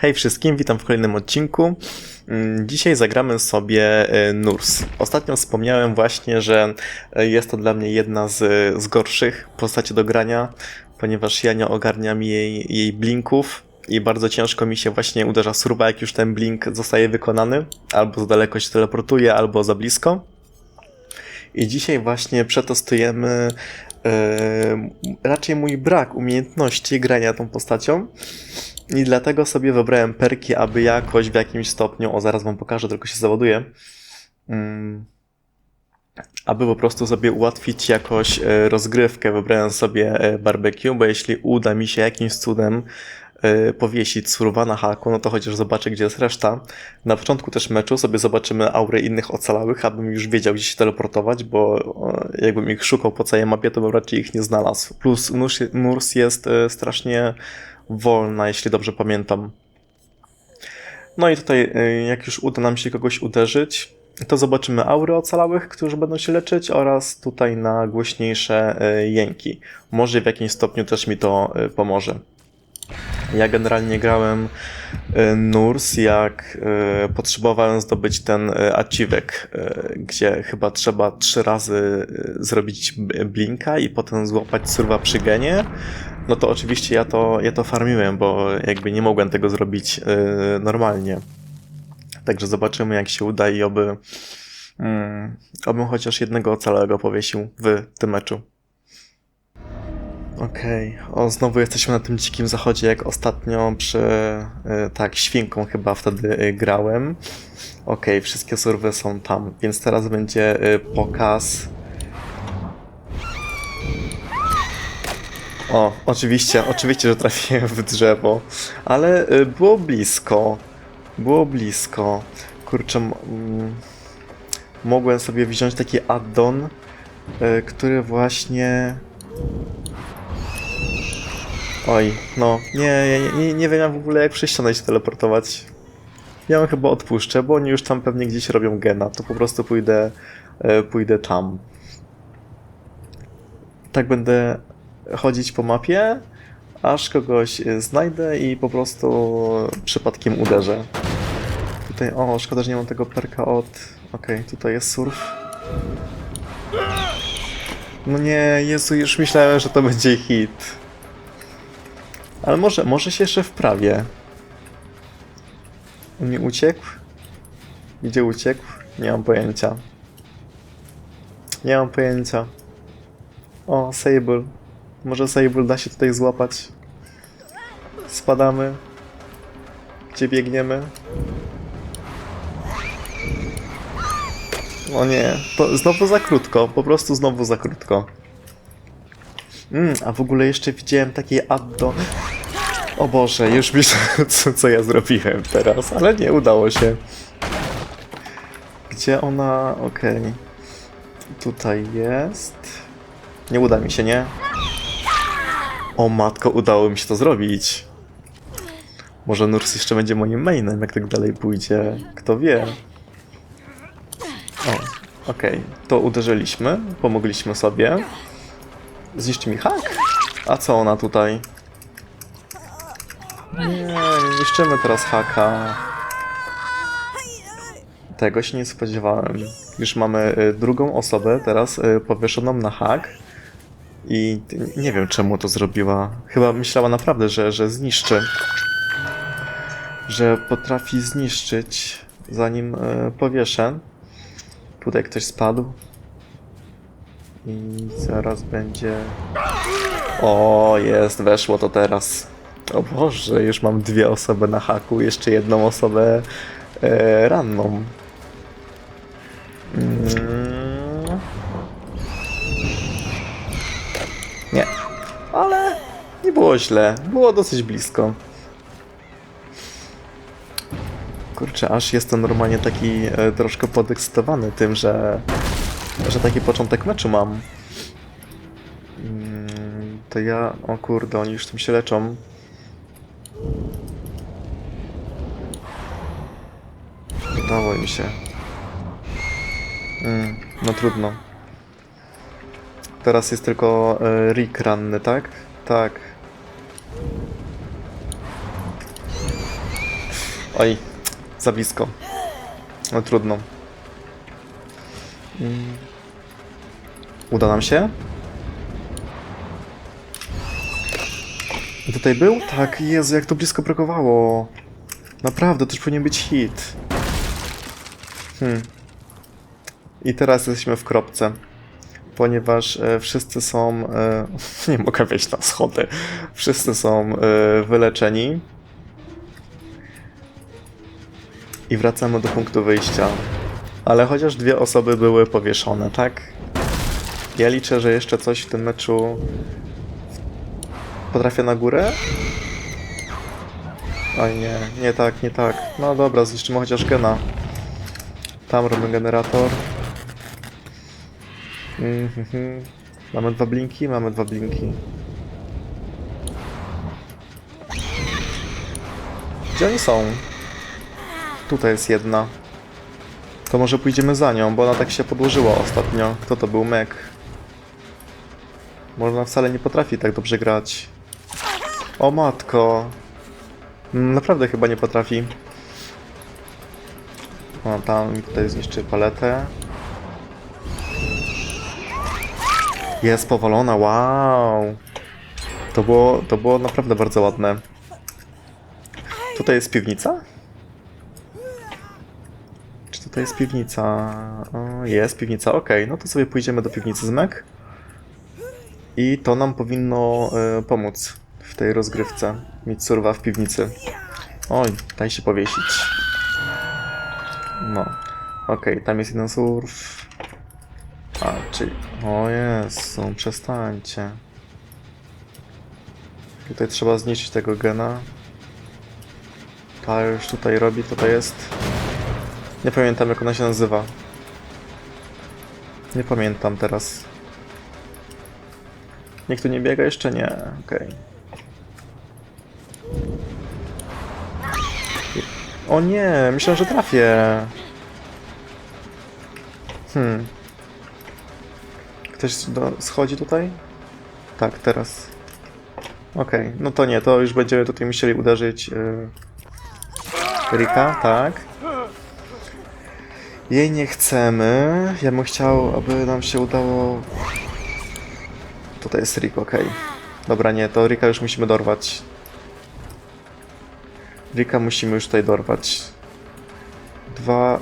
Hej wszystkim, witam w kolejnym odcinku. Mm, Dzisiaj zagramy sobie e, Nurs. Ostatnio wspomniałem właśnie, że e, jest to dla mnie jedna z, z gorszych postaci do grania, ponieważ ja nie ogarniam jej, jej blinków i bardzo ciężko mi się właśnie uderza surwa, jak już ten blink zostaje wykonany. Albo za daleko się teleportuje, albo za blisko. I dzisiaj właśnie przetestujemy e, raczej mój brak umiejętności grania tą postacią. I dlatego sobie wybrałem perki, aby jakoś w jakimś stopniu, o zaraz wam pokażę, tylko się załaduję, mm, aby po prostu sobie ułatwić jakoś e, rozgrywkę, wybrałem sobie e, barbecue, bo jeśli uda mi się jakimś cudem e, powiesić surwa na haku, no to chociaż zobaczę, gdzie jest reszta. Na początku też meczu sobie zobaczymy aury innych ocalałych, abym już wiedział, gdzie się teleportować, bo jakbym ich szukał po całej mapie, to bym raczej ich nie znalazł. Plus Nurs, jest strasznie wolna, jeśli dobrze pamiętam. No i tutaj, y, jak już uda nam się kogoś uderzyć, to zobaczymy aury ocalałych, którzy będą się leczyć oraz tutaj na głośniejsze y, jęki. Może w jakimś stopniu też mi to y, pomoże. Ja generalnie grałem Nurs, jak potrzebowałem zdobyć ten achievek, y, gdzie chyba trzeba trzy razy zrobić blinka i potem złapać surwa przy genie. No to oczywiście ja to, ja to farmiłem, bo jakby nie mogłem tego zrobić y, normalnie. Także zobaczymy jak się uda i oby, mm, obym chociaż jednego ocalałego powiesił w tym meczu. Okej, o znowu jesteśmy na tym dzikim zachodzie, jak ostatnio przy, y, tak, świnką chyba wtedy y, grałem. Okej, wszystkie surwy są tam, więc teraz będzie y, pokaz. O, oczywiście, oczywiście, że trafiłem w drzewo, ale y, było blisko, było blisko. Kurczę, mogłem sobie wziąć taki addon, y, który właśnie Oj, no, nie, nie, nie, wiem w ogóle jak przez się teleportować. Ja ją chyba odpuszczę, bo oni już tam pewnie gdzieś robią gena, to po prostu pójdę, e, pójdę tam. Tak będę chodzić po mapie, aż kogoś e, znajdę i po prostu przypadkiem uderzę. Tutaj, o, szkoda, że nie mam tego perka od... Okej, tutaj jest surf. No nie, Jezu, już myślałem, że to będzie hit. Ale może, może się jeszcze wprawię. On mi uciekł? Gdzie uciekł? Nie mam pojęcia. Nie mam pojęcia. O, Sable. Może Sable da się tutaj złapać. Spadamy. Gdzie biegniemy? O nie, to znowu za krótko, po prostu znowu za krótko. Mm, a w ogóle jeszcze widziałem takie addo. O Boże, już myślę, co, co ja zrobiłem teraz, ale nie udało się. Gdzie ona? Okej. Tutaj jest. Nie uda mi się, nie? O matko, udało mi się to zrobić. Może Nurs jeszcze będzie moim mainem, jak tak dalej pójdzie. Kto wie. O, okej. To uderzyliśmy, pomogliśmy sobie. Zniszczy mi hak? A co ona tutaj? Nie, nie niszczymy teraz haka. Tego się nie spodziewałem. Już mamy y, drugą osobę teraz y, powieszoną na hak. I nie wiem czemu to zrobiła. Chyba myślała naprawdę, że, że zniszczy. Że potrafi zniszczyć zanim y, powieszę. Tutaj ktoś spadł. I zaraz będzie. O, jest, weszło to teraz. O Boże, już mam dwie osoby na haku, jeszcze jedną osobę e, ranną. Mm. Nie, ale nie było źle, było dosyć blisko. Kurczę, aż jestem normalnie taki e, troszkę podekscytowany tym, że że taki początek meczu mam. Mm, To ja... O kurde, oni już tym się leczą. Udało im się. Mm, no trudno. Teraz jest tylko e, Rick ranny, tak? Tak. Oj, za blisko. No trudno. Uda nam się? Tutaj był? Tak, Jezu, jak to blisko brakowało. Naprawdę, to już powinien być hit. Hmm. I teraz jesteśmy w kropce. Ponieważ e, wszyscy są. E, nie mogę wejść na schody. Wszyscy są e, wyleczeni. I wracamy do punktu wyjścia. Ale chociaż dwie osoby były powieszone, tak? Ja liczę, że jeszcze coś w tym meczu potrafię na górę. Oj nie, nie tak, nie tak. No dobra, zniszczymy chociaż gena. Tam robimy generator. Mhm. Mamy dwa blinki? Mamy dwa blinki. Gdzie oni są? Tutaj jest jedna. To może pójdziemy za nią, bo ona tak się podłożyła ostatnio. Kto to był? Mek. Może ona wcale nie potrafi tak dobrze grać. O matko. Mm, Naprawdę chyba nie potrafi. O, tam mi tutaj zniszczy paletę. Jest powalona, wow. To było, to było naprawdę bardzo ładne. Tutaj jest piwnica? Tutaj jest piwnica? O, jest piwnica, okej. No to sobie pójdziemy do piwnicy z Mek. I to nam powinno e, pomóc w tej rozgrywce. Mieć surwa w piwnicy. Oj, daj się powiesić. No. Okej, tam jest jeden surf. A, czyli... O Jezu, przestańcie. Tutaj trzeba zniszczyć tego gena. Ta już tutaj robi, to jest... Nie pamiętam jak ona się nazywa. Nie pamiętam teraz. Nikt tu nie biega? Jeszcze nie. Okej. O nie, myślałem, że trafię. Hmm. Ktoś do, schodzi tutaj? Tak, teraz. Okej, no to nie, to już będziemy tutaj musieli uderzyć yy, Rika, tak. Jej nie chcemy. Ja bym chciał, aby nam się udało... Tutaj jest Rick, okej. Dobra, nie, to Rika już musimy dorwać. Rika musimy już tutaj dorwać. Dwa...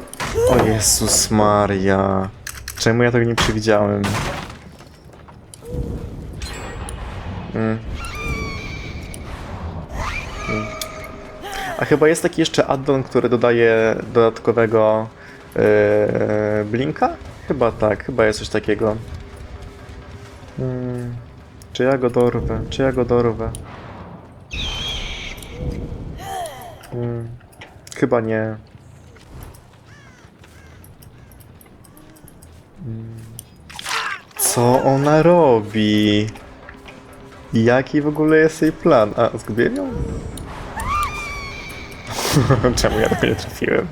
O Jezus Maria. Czemu ja tego nie przewidziałem? Mm. Mm. A chyba jest taki jeszcze addon, który dodaje dodatkowego blinka? Chyba tak, chyba jest coś takiego. Mm. Czy ja go dorwę? Czy ja go dorwę? Mm. Chyba nie. Mm. Co ona robi? Jaki w ogóle jest jej plan? A, zgubiłem ją? Czemu ja tego nie trafiłem?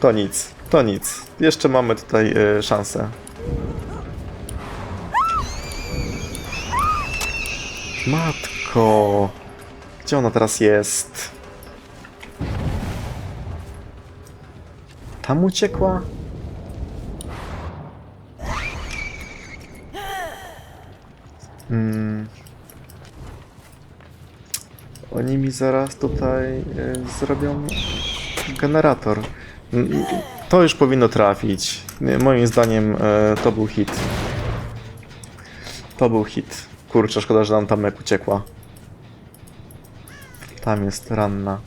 To nic, to nic. Jeszcze mamy tutaj y, szansę. Matko! Gdzie ona teraz jest? Tam uciekła? Hmm. Oni mi zaraz tutaj y, zrobią generator. To już powinno trafić. Moim zdaniem y, to był hit. To był hit. Kurczę, szkoda, że nam tam Mek uciekła. Tam jest ranna.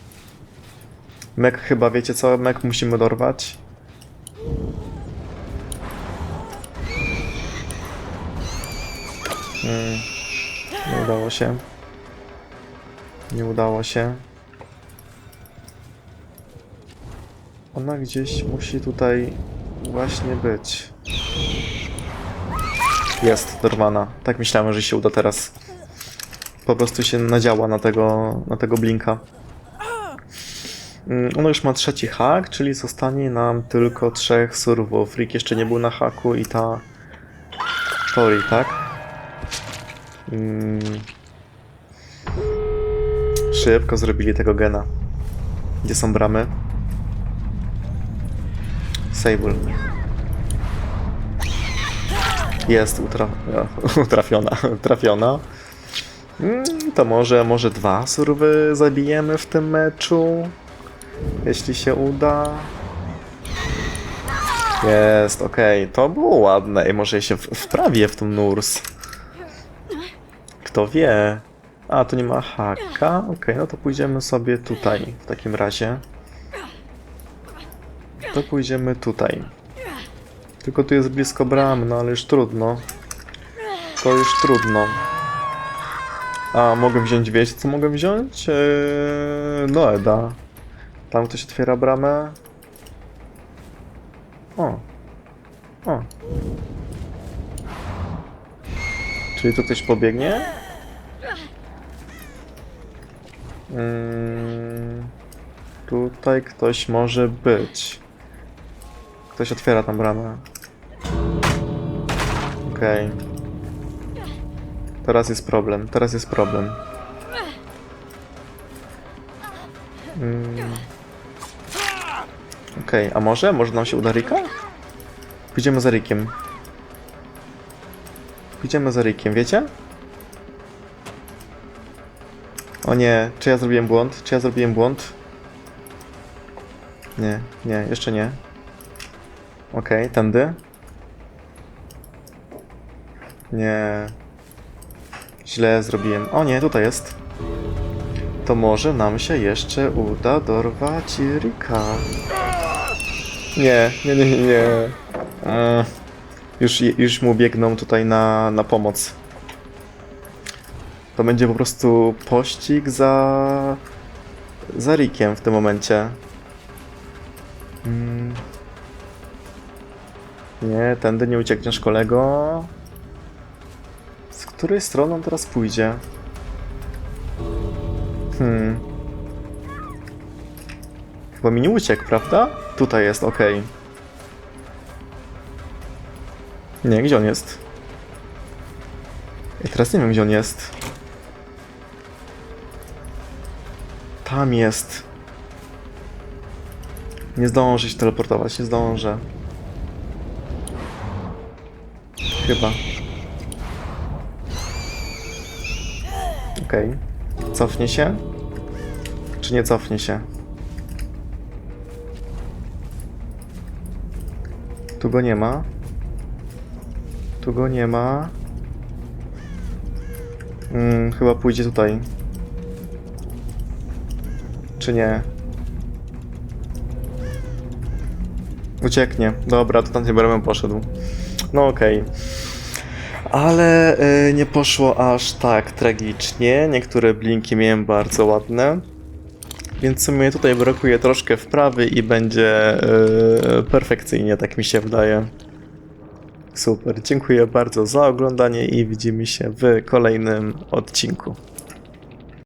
Mek chyba, wiecie co? Mek musimy dorwać. Mm, nie udało się. Nie udało się. Ona gdzieś musi tutaj właśnie być. Jest, dorwana. Tak myślałem, że się uda teraz. Po prostu się nadziała na tego, na tego blinka. Mm, Ona już ma trzeci hak, czyli zostanie nam tylko trzech surwów. Rick jeszcze nie był na haku i ta Tori, tak? Mm. Szybko zrobili tego gena. Gdzie są bramy? Sable. Jest utra... utrafiona. trafiona. Mm, To może, może dwa surwy zabijemy w tym meczu? Jeśli się uda. Jest, okej, to było ładne. I może się wprawię w tą Nurs. Kto wie? A, tu nie ma haka. Okej, no to pójdziemy sobie tutaj w takim razie. To pójdziemy tutaj. Tylko tu jest blisko bram, no ale już trudno. To już trudno. A, mogę wziąć, wiecie co mogę wziąć? Eee, Noeda. Tam ktoś otwiera bramę. O. O. Czyli tu ktoś pobiegnie? Mm, tutaj ktoś może być. Ktoś otwiera tam bramę. Okej. Teraz jest problem, teraz jest problem. Mm. Okej, a może? Może nam się uda Rika? Pójdziemy za Rikiem. Pójdziemy za Rikiem, wiecie? O nie, czy ja zrobiłem błąd? Czy ja zrobiłem błąd? Nie, nie, jeszcze nie. Okej, tędy. Nie. Źle zrobiłem. O nie, tutaj jest. To może nam się jeszcze uda dorwać Rika. Nie, nie, nie, nie, nie. Już, już mu biegną tutaj na, na pomoc. To będzie po prostu pościg za. za Rikiem w tym momencie. Nie, tędy nie uciekniesz, kolego. Z której strony on teraz pójdzie? Hmm. Chyba mi nie uciekł, prawda? Tutaj jest, okej. Nie, gdzie on jest? I teraz nie wiem, gdzie on jest. Tam jest. Nie zdążę się teleportować, nie zdążę. Chyba. Okej. Cofnie się? Czy nie cofnie się? Tu go nie ma. Tu go nie ma. Mm, chyba pójdzie tutaj. Czy nie? Ucieknie. Dobra, to tamtym bramem poszedł. No okej. Ale y, nie poszło aż tak tragicznie. Niektóre blinki miałem bardzo ładne. Więc w sumie tutaj brakuje troszkę wprawy i będzie y, perfekcyjnie, tak mi się wydaje. Super, dziękuję bardzo za oglądanie i widzimy się w kolejnym odcinku.